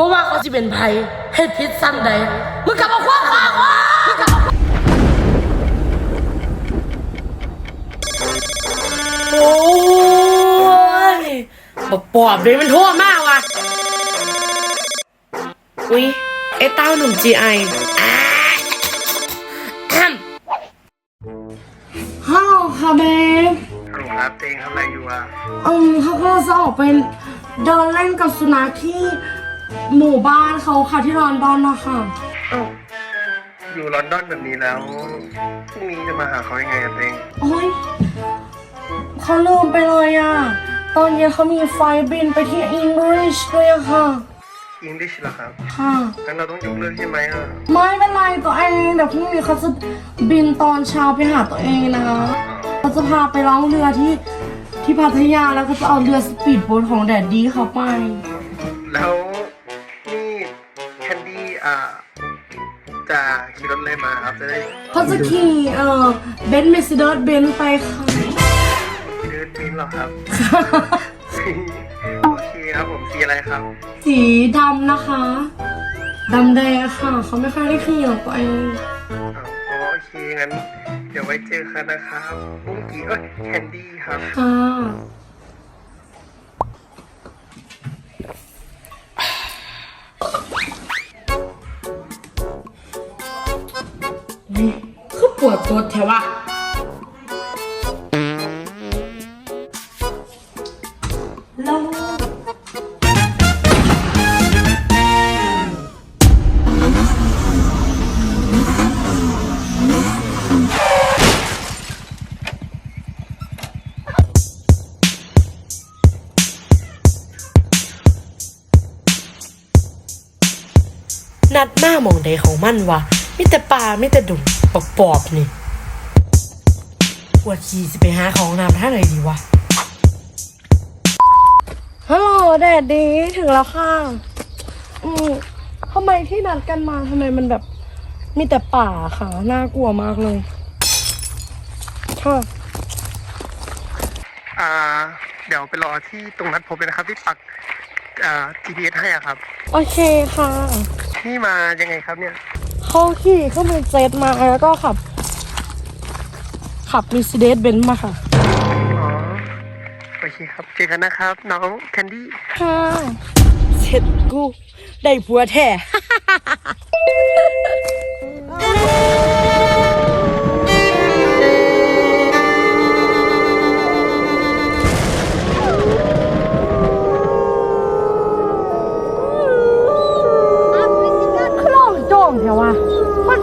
บ่ว่าเขาสิเป็นไผเฮ็ดผิดซ้ำใดมึงกลับมาคว้าขากูมึงกลับมาโอ้ยบ่ปอบเลยมันโทั่วมากว่ะอุ๊ยไอ้เต้าหนุ่ม GI ฮัลโหลค่ะเบฟลโหลครับเตงทำอะไรอยู่อะ อืมเขาก็จะออกไปเดินเล่นกับสุนัขที่ หมู่บ้านเขาค่ะที่ลอนดอนนะคะเอ้าอยู่ลอนดอนแบบนี้แล้วพรุ่งนี้จะมาหาเขายังไงอะเตงโอ้ยเขาลืมไปเลยอะ ตอนเย็นเขามีไฟล์บินไปที่อังกฤษด้วยอะค่ะ อังกฤษเหรอครับค่ะ งั้นเราต้องยกเลิกใช่ไหมอะไม่เป็นไรตัวเองเดี๋ยวพรุ่งนี้เขาจะบินตอนเช้าไปหาตัวเองนะเขาจะพาไปร้องเรือที่ที่พัทยาแล้วก็จะเอาเรือสปีดโบ๊ทของแดดดี้เขาไป แล้วนี่แคนดี้ อ่า จะขี่รถอะไรมาครับจะได้เขาจะขี่เอ่อเบนซ์เมสซิเดอร์เบนซ์ไปค่ะเดินบินเหรอครับ โอเคครับผมสีอะไรครับ สีดำนะคะดำแดงค่ะ เขาไม่ค่อยได้ขี่หรอกตัวเอง อ๋อโอเคงั้น เดี๋ยวไว้เจอกันนะครับบุ้งกี้เอ้ยแคนดี้ครับ ค่ะ คือปวดตัวแถวะแล้วนัดหน้าหมองใดของมันวะ มิแต่ปลามิแต่ดุ่มปอบปอบๆนี่ปวดขี่สิไปหาของน้ำท่าไหนดีวะ ฮัลโหลแดดดีถึงแล้วค่ะ อืมทำไมที่นัดกันมาทำไมมันแบบ มีแต่ป่าค่ะ น่ากลัวมากเลย ค่ะ อ่า เดี๋ยวไปรอที่ตรงนัดพบเลยนะครับ ที่ปักอ่า GPS ให้อะครับ โอเคค่ะ นี่มายังไงครับเนี่ย เขาขี่ขึ้นเป็นเซตมาแล้วก็ขับ ขับมิสเดสเบนซ์มาค่ะ อ๋อ โอเคครับ เจอกันนะครับ น้องแคนดี้ ค่ะ เสร็จกู ได้ผัวแท้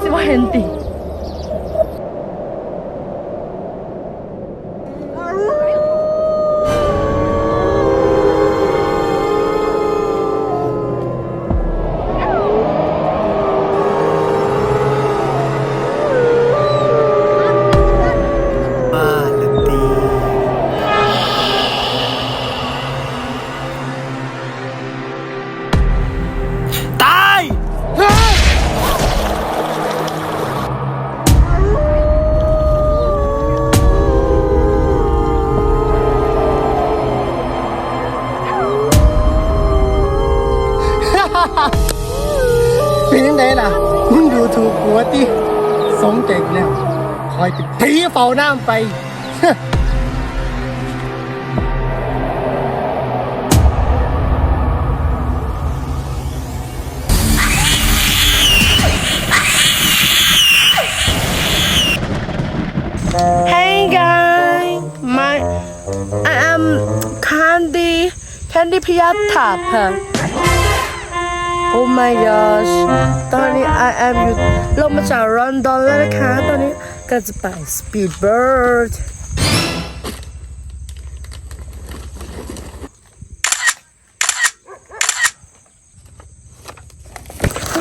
มันสิว่าเหัวติสมเก่งแล้ว คอยติดผีเฝ้าน้ำไป Hey guys my I am Candy Candy พิยาถาค่ะ Oh my gosh ตอนนี้ I am อยู่ลงมาจากลอนดอนแล้วนะคะ ตอนนี้ก็จะไป Speedbird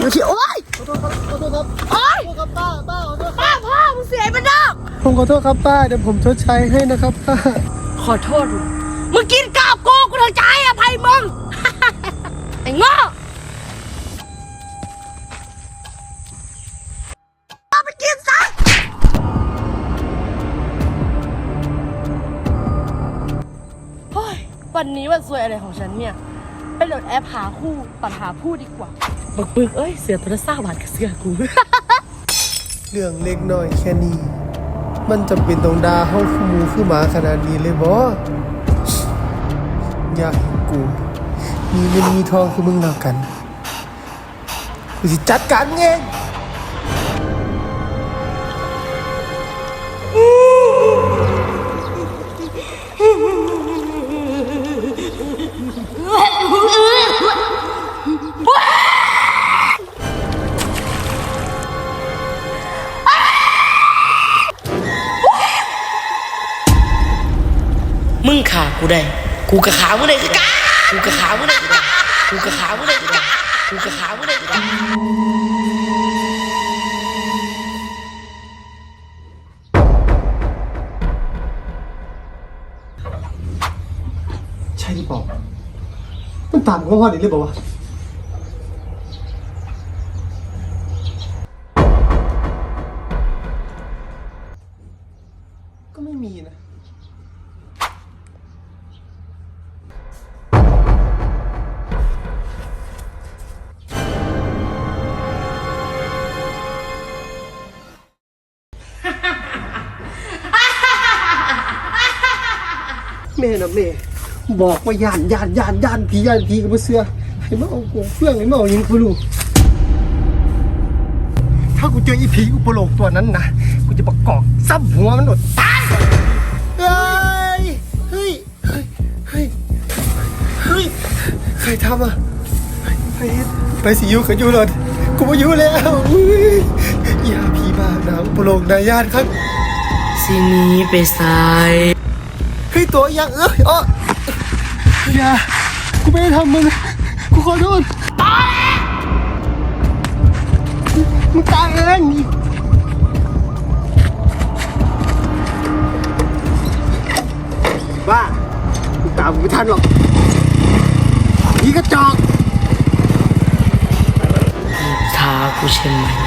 อยู่ที่โอ๊ยขอโทษครับขอโทษครับโอ๊ยขอโทษครับป้าป้าขอโทษป้าพ่อมึงเสียไปดอกผมขอโทษครับป้าเดี๋ยวผมชดใช้ให้นะครับป้าขอโทษมึงกินกาบกูกูถึงจะให้อภัยมึง ไอ้ง่เอ วันนี้วันสวยอะไรของฉันเนี่ย ไปโหลดแอปหาคู่ปัญหาผู้ดีกว่าบักปึกเอ้ย เสือตัวละซ่าบาทกับเสือกู เรื่องเล็กน้อยแค่นี้ มันจำเป็นต้องด่าเฮาคือหมูคือหมาขนาดนี้เลยบ่อยากให้กู มีเงินมีทองคือมึงแล้วกัน กูสิจัดการมึงเอง กูได้ กูกะขามึงได้คือกันกูกะขามึงได้คือกันกูกะขามึงได้คือกันกูกะขามึงได้คือกันใช่หรือเปล่ามันตามเขาพ่อนี่เลยบอกว่าวะก็ไม่มีนะ แม่นะแม่ บอกว่าย่านย่านย่านย่านผีย่านผีกับเสือให้มาเอากงเฟื่องให้มาเอาหยิงกูรู้ถ้ากูเจออีผีอุปโลกตัวนั้นนะกูจะประกอบซับหัวมันหมดตายเฮ้ยเฮ้ยเฮ้ยเฮ้ยเฮ้ยใครทำอะไปไปสิอยูกับยูเลยกูไมาอยู่แล้วอุ๊ยอย่าผีบ้านะอุปโลกนายญาติครับ สิหนีไปส่เฮ้ยตัวยังเอ้ยอ๋อย่ากูไม่ได้ทำมึงกูขอโทษมึงตายเองบ้ากูตามมึงไม่ทันหรอกนี่กระจอกท้ากูใช่ไหม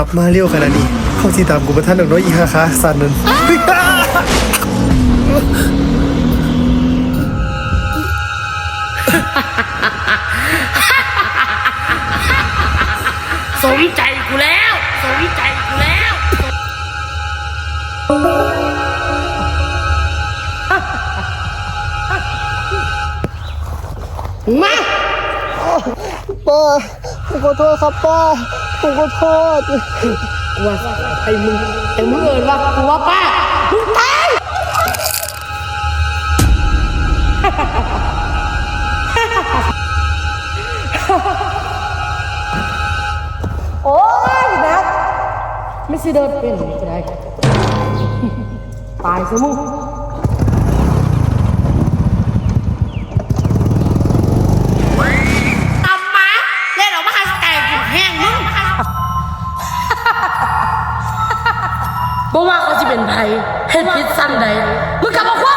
ขับ มาเร็วขนาดนี้ เข้าที่ตามกูมาท่านหนึ่งน้อยอีห้าขาสันนั่นเฮ้ยอ้าสมใจกูแล้ว สมใจกูแล้วป้าผมขอโทษครับป้า ผมขอโทษว่าไอ้มึงไอ้มึงเอินว่ากูว่าป้ามึงตายโอ้ยนะไม่สิเดินเป็นจะได้ตายซะมึง บ่ว่าเขาจะเป็นไผเฮ็ดผิดสั้นใดมึงกลับมาคว้า